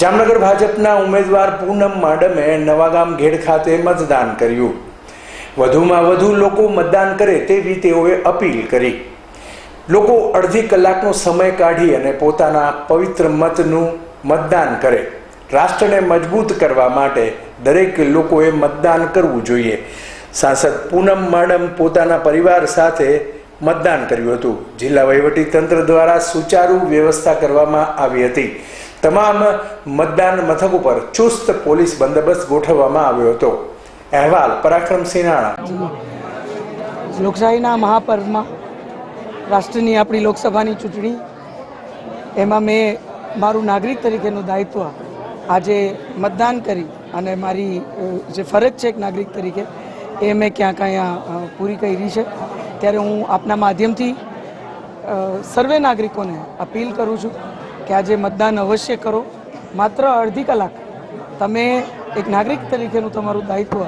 જામનગર ભાજપના ઉમેદવાર પૂનમ માડમે નવાગામ ઘેડ ખાતે મતદાન કર્યું. વધુમાં વધુ લોકો મતદાન કરે તેવી તેઓએ અપીલ કરી. લોકો અડધી કલાકનો સમય કાઢી અને પોતાના પવિત્ર મતનું મતદાન કરે. રાષ્ટ્રને મજબૂત કરવા માટે દરેક લોકોએ મતદાન કરવું જોઈએ. સાંસદ પૂનમ માડમ પોતાના પરિવાર સાથે મતદાન કર્યું હતું. જિલ્લા વહીવટી તંત્ર દ્વારા સુચારુ વ્યવસ્થા કરવામાં આવી હતી. તમામ મતદાન મથક ઉપર ચુસ્ત પોલીસ બંદોબસ્ત ગોઠવવામાં આવ્યો હતો. અહેવાલ પરાક્રમ રાણા લોકશાહીના મહાપર્વમાં રાષ્ટ્રની આપણી લોકસભાની ચૂંટણી, એમાં મેં મારું નાગરિક તરીકેનું દાયિત્વ આજે મતદાન કરી અને મારી જે ફરજ છે એક નાગરિક તરીકે, એ મેં ક્યાંક અહીંયા પૂરી કરી છે. ત્યારે હું આપના માધ્યમથી સર્વે નાગરિકોને અપીલ કરું છું કે આજે મતદાન અવશ્ય કરો. માત્ર અડધી કલાક તમે એક નાગરિક તરીકેનું તમારું દાયિત્વ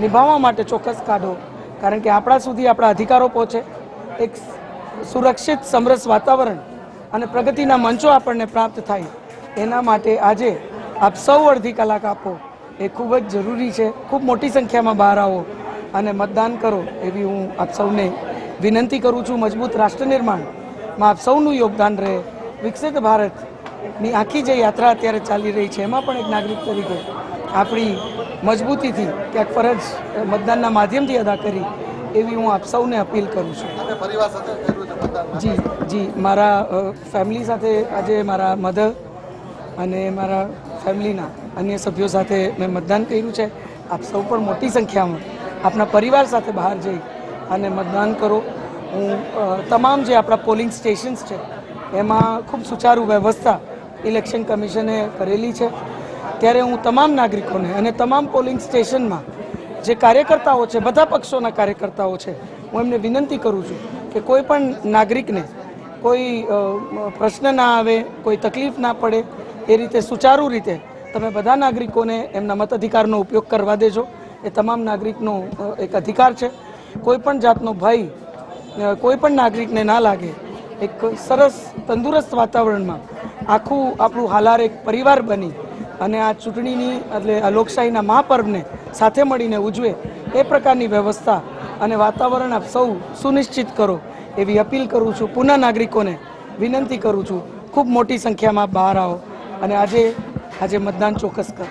નિભાવવા માટે ચોક્કસ કાઢો. કારણ કે આપણા સુધી આપણા અધિકારો પહોંચે. એક સુરક્ષિત, સમરસ વાતાવરણ અને પ્રગતિના મંચો આપણને પ્રાપ્ત થાય. એના માટે આજે આપ સૌ અડધી કલાક આપો. એ ખૂબ જ જરૂરી છે. ખૂબ મોટી સંખ્યામાં બહાર આવો અને મતદાન કરો એવી હું આપ સૌને વિનંતી કરું છું. મજબૂત રાષ્ટ્ર નિર્માણમાં આપ સૌનું યોગદાન રહે. વિકસિત ભારતની આખી જે યાત્રા અત્યારે ચાલી રહી છે એમાં પણ એક નાગરિક તરીકે આપણી મજબૂતીથી ક્યાંક ફરજ મતદાનના માધ્યમથી અદા કરી એવી હું આપ સૌને અપીલ કરું છું. જી જી મારા ફેમિલી સાથે આજે મારા મધર અને મારા ફેમિલીના અન્ય સભ્યો સાથે મેં મતદાન કર્યું છે. આપ સૌ પણ મોટી સંખ્યામાં આપના પરિવાર સાથે બહાર જઈ અને મતદાન કરો. હું તમામ જે આપણા પોલિંગ સ્ટેશન્સ છે એમાં ખૂબ સુચારુ વ્યવસ્થા ઇલેક્શન કમિશને કરેલી છે. ત્યારે હું તમામ નાગરિકોને અને તમામ પોલિંગ સ્ટેશનમાં જે કાર્યકર્તાઓ છે, બધા પક્ષોના કાર્યકર્તાઓ છે, હું એમને વિનંતી કરું છું કે કોઈ પણ નાગરિકને કોઈ પ્રશ્ન ના આવે, કોઈ તકલીફ ના પડે, એ રીતે સુચારુ રીતે તમે બધા નાગરિકોને એમના મતાધિકારનો ઉપયોગ કરવા દેજો. એ તમામ નાગરિકનો એક અધિકાર છે. કોઈ પણ જાતનો ભય કોઈ પણ નાગરિકને ના લાગે એક સરસ તંદુરસ્ત વાતાવરણમાં આખું આપણું હાલાર એક પરિવાર બની અને આ ચૂંટણીની, એટલે આ લોકશાહીના મહાપર્વને સાથે મળીને ઉજવે એ પ્રકારની વ્યવસ્થા અને વાતાવરણ આપ સૌ સુનિશ્ચિત કરો એવી અપીલ કરું છું. પુનઃ નાગરિકોને વિનંતી કરું છું. ખૂબ મોટી સંખ્યામાં બહાર આવો અને આજે આજે મતદાન ચોક્કસ કરો.